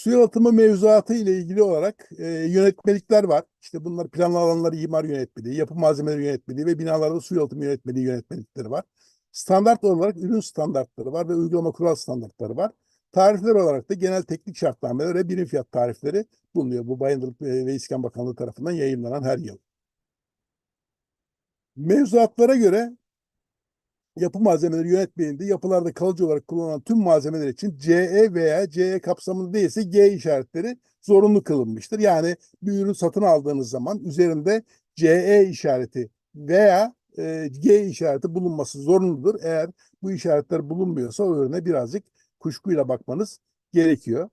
Su yalıtımı mevzuatı ile ilgili olarak e, yönetmelikler var. İşte bunlar planlı alanları imar yönetmeliği, yapı malzemeleri yönetmeliği ve binalarda su yalıtımı yönetmeliği yönetmelikleri var. Standart olarak ürün standartları var ve uygulama kural standartları var. Tarifler olarak da genel teknik şartnameler ve birim fiyat tarifleri bulunuyor. Bu Bayındırlık ve İskan Bakanlığı tarafından yayınlanan her yıl. Mevzuatlara göre yapı malzemeleri yönetmeliğinde yapılarda kalıcı olarak kullanılan tüm malzemeler için CE veya CE kapsamında değilse G işaretleri zorunlu kılınmıştır. Yani bir ürün satın aldığınız zaman üzerinde CE işareti veya e, G işareti bulunması zorunludur. Eğer bu işaretler bulunmuyorsa o ürüne birazcık kuşkuyla bakmanız gerekiyor.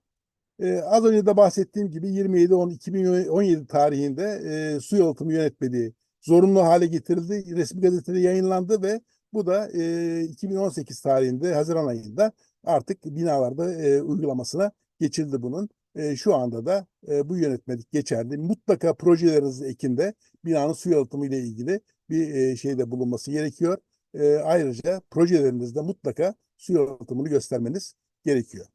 E, az önce de bahsettiğim gibi 27-10-2017 tarihinde e, su yalıtımı yönetmeliği zorunlu hale getirildi. Resmi gazetede yayınlandı ve bu da e, 2018 tarihinde Haziran ayında artık binalarda e, uygulamasına geçildi bunun. E, şu anda da e, bu yönetmelik geçerli. Mutlaka projeleriniz ekinde binanın su yalıtımı ile ilgili bir e, şeyde bulunması gerekiyor. E, ayrıca projelerinizde mutlaka su yalıtımını göstermeniz gerekiyor.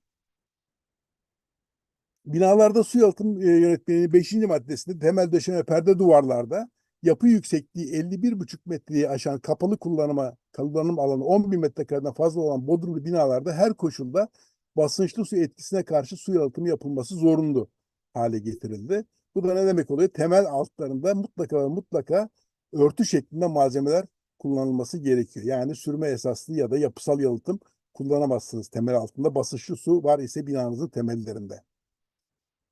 Binalarda su yalıtım e, yönetmeliğinin 5. maddesinde temel döşeme perde duvarlarda yapı yüksekliği 51,5 metreyi aşan kapalı kullanıma kullanım alanı 10 bin metrekareden fazla olan bodrumlu binalarda her koşulda basınçlı su etkisine karşı su yalıtımı yapılması zorunlu hale getirildi. Bu da ne demek oluyor? Temel altlarında mutlaka ve mutlaka örtü şeklinde malzemeler kullanılması gerekiyor. Yani sürme esaslı ya da yapısal yalıtım kullanamazsınız temel altında. Basınçlı su var ise binanızın temellerinde.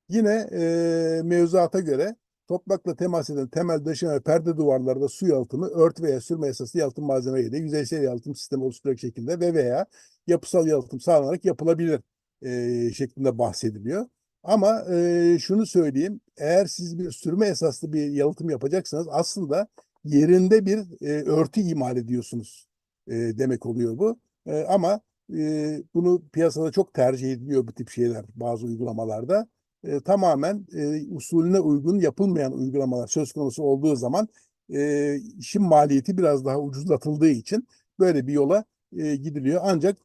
Yine e, mevzuata göre toprakla temas eden temel döşeme perde duvarlarda su yalıtımı örtü veya sürme esaslı yalıtım malzemeyle yüzeysel yalıtım sistemi oluşturacak şekilde ve veya yapısal yalıtım sağlanarak yapılabilir e, şeklinde bahsediliyor. Ama e, şunu söyleyeyim, eğer siz bir sürme esaslı bir yalıtım yapacaksanız aslında yerinde bir e, örtü imal ediyorsunuz e, demek oluyor bu. E, ama e, bunu piyasada çok tercih ediliyor bu tip şeyler bazı uygulamalarda e, tamamen e, usulüne uygun yapılmayan uygulamalar söz konusu olduğu zaman e, işin maliyeti biraz daha ucuzlatıldığı için böyle bir yola e, gidiliyor. Ancak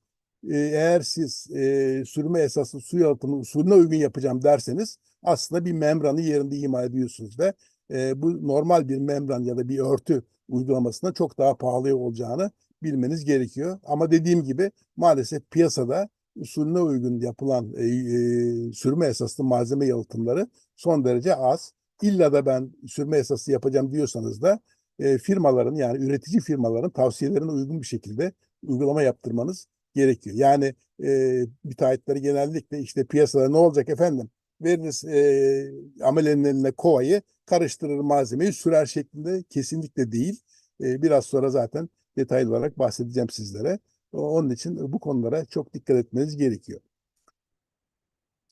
e, eğer siz e, sürme esaslı su yalıtımı usulüne uygun yapacağım derseniz aslında bir membranı yerinde imal ediyorsunuz ve e, bu normal bir membran ya da bir örtü uygulamasına çok daha pahalı olacağını bilmeniz gerekiyor. Ama dediğim gibi maalesef piyasada usulüne uygun yapılan e, e, sürme esaslı malzeme yalıtımları son derece az. İlla da ben sürme esaslı yapacağım diyorsanız da e, firmaların yani üretici firmaların tavsiyelerine uygun bir şekilde uygulama yaptırmanız gerekiyor. Yani e, müteahhitleri genellikle işte piyasada ne olacak efendim veririz e, amelenin eline kovayı karıştırır malzemeyi sürer şeklinde kesinlikle değil. E, biraz sonra zaten detaylı olarak bahsedeceğim sizlere. Onun için bu konulara çok dikkat etmeniz gerekiyor.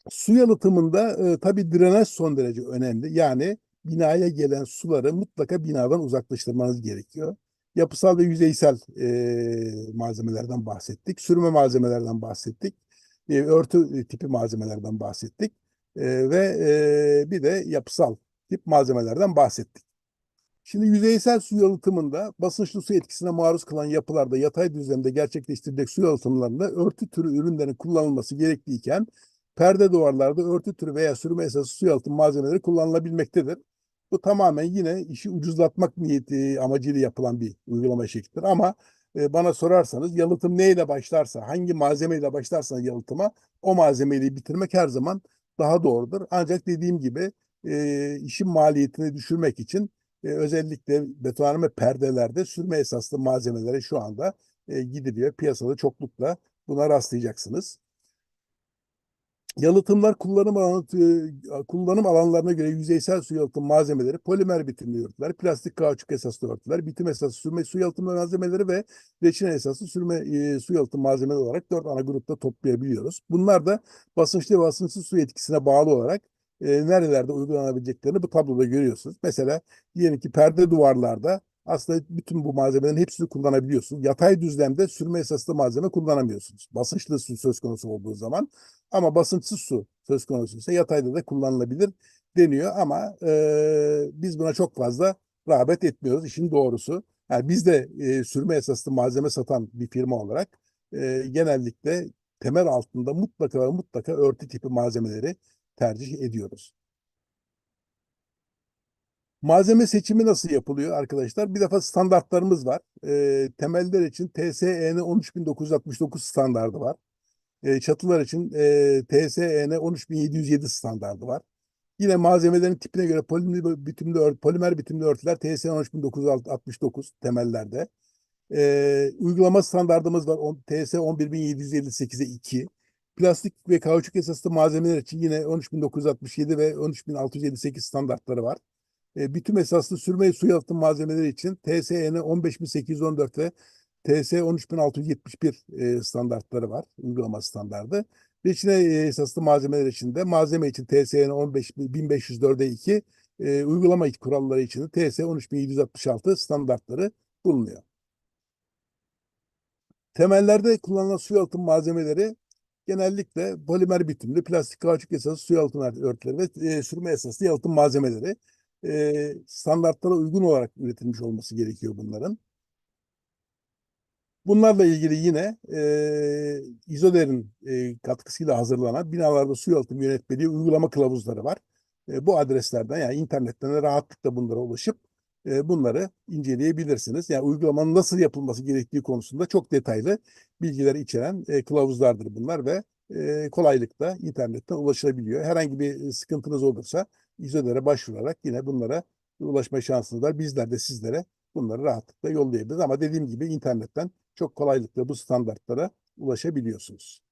Su yalıtımında e, tabii drenaj son derece önemli. Yani binaya gelen suları mutlaka binadan uzaklaştırmanız gerekiyor. Yapısal ve yüzeysel e, malzemelerden bahsettik. Sürme malzemelerden bahsettik. E, örtü tipi malzemelerden bahsettik. E, ve e, bir de yapısal tip malzemelerden bahsettik. Şimdi yüzeysel su yalıtımında basınçlı su etkisine maruz kalan yapılarda yatay düzlemde gerçekleştirilecek su yalıtımlarında örtü türü ürünlerin kullanılması gerektiğiken perde duvarlarda örtü türü veya sürme esası su yalıtım malzemeleri kullanılabilmektedir. Bu tamamen yine işi ucuzlatmak niyeti amacıyla yapılan bir uygulama şeklidir. Ama e, bana sorarsanız yalıtım neyle başlarsa, hangi malzemeyle başlarsanız yalıtıma o malzemeyi bitirmek her zaman daha doğrudur. Ancak dediğim gibi e, işin maliyetini düşürmek için e, özellikle betonarme perdelerde sürme esaslı malzemelere şu anda e, gidiliyor. Piyasada çoklukla buna rastlayacaksınız. Yalıtımlar kullanım alanı, e, kullanım alanlarına göre yüzeysel su yalıtım malzemeleri, polimer bitimli örtüler, plastik kauçuk esaslı örtüler, bitim esaslı sürme su yalıtım malzemeleri ve reçine esaslı sürme e, su yalıtım malzemeleri olarak dört ana grupta toplayabiliyoruz. Bunlar da basınçlı ve basınçsız su etkisine bağlı olarak e, nerelerde uygulanabileceklerini bu tabloda görüyorsunuz. Mesela diyelim ki perde duvarlarda aslında bütün bu malzemelerin hepsini kullanabiliyorsunuz. Yatay düzlemde sürme esaslı malzeme kullanamıyorsunuz. Basınçlı su söz konusu olduğu zaman ama basınçsız su söz konusu ise yatayda da kullanılabilir deniyor ama e, biz buna çok fazla rağbet etmiyoruz işin doğrusu. Yani biz de e, sürme esaslı malzeme satan bir firma olarak e, genellikle temel altında mutlaka mutlaka örtü tipi malzemeleri tercih ediyoruz. Malzeme seçimi nasıl yapılıyor arkadaşlar? Bir defa standartlarımız var. E, temeller için TSEN 13969 standardı var. E, çatılar için e, TSEN 13707 standardı var. Yine malzemelerin tipine göre polimer bitimli, polimer bitimli örtüler TSEN 13969 temellerde. E, uygulama standartımız var. TS 11758'e 2. Plastik ve kauçuk esaslı malzemeler için yine 13967 ve 13658 standartları var. E, bitum esaslı sürme su yalıtım malzemeleri için TSEN 15814 ve TS 13671 e, standartları var. Uygulama standardı. Reçine e, esaslı malzemeler için de malzeme için TSEN 15504'e 2, e, uygulama kuralları için de TS 13766 standartları bulunuyor. Temellerde kullanılan su yalıtım malzemeleri genellikle polimer bitimli, plastik kauçuk esaslı su yalıtım örtüleri ve e, sürme esaslı yalıtım malzemeleri e, standartlara uygun olarak üretilmiş olması gerekiyor bunların. Bunlarla ilgili yine e, İzoder'in e, katkısıyla hazırlanan binalarda su yalıtım yönetmeliği uygulama kılavuzları var. E, bu adreslerden yani internetten rahatlıkla bunlara ulaşıp e, bunları inceleyebilirsiniz. Yani uygulamanın nasıl yapılması gerektiği konusunda çok detaylı bilgiler içeren e, kılavuzlardır bunlar ve e, kolaylıkla internetten ulaşılabiliyor. Herhangi bir sıkıntınız olursa İzoder'e başvurarak yine bunlara ulaşma şansınız var. Bizler de sizlere bunları rahatlıkla yollayabiliriz. Ama dediğim gibi internetten çok kolaylıkla bu standartlara ulaşabiliyorsunuz.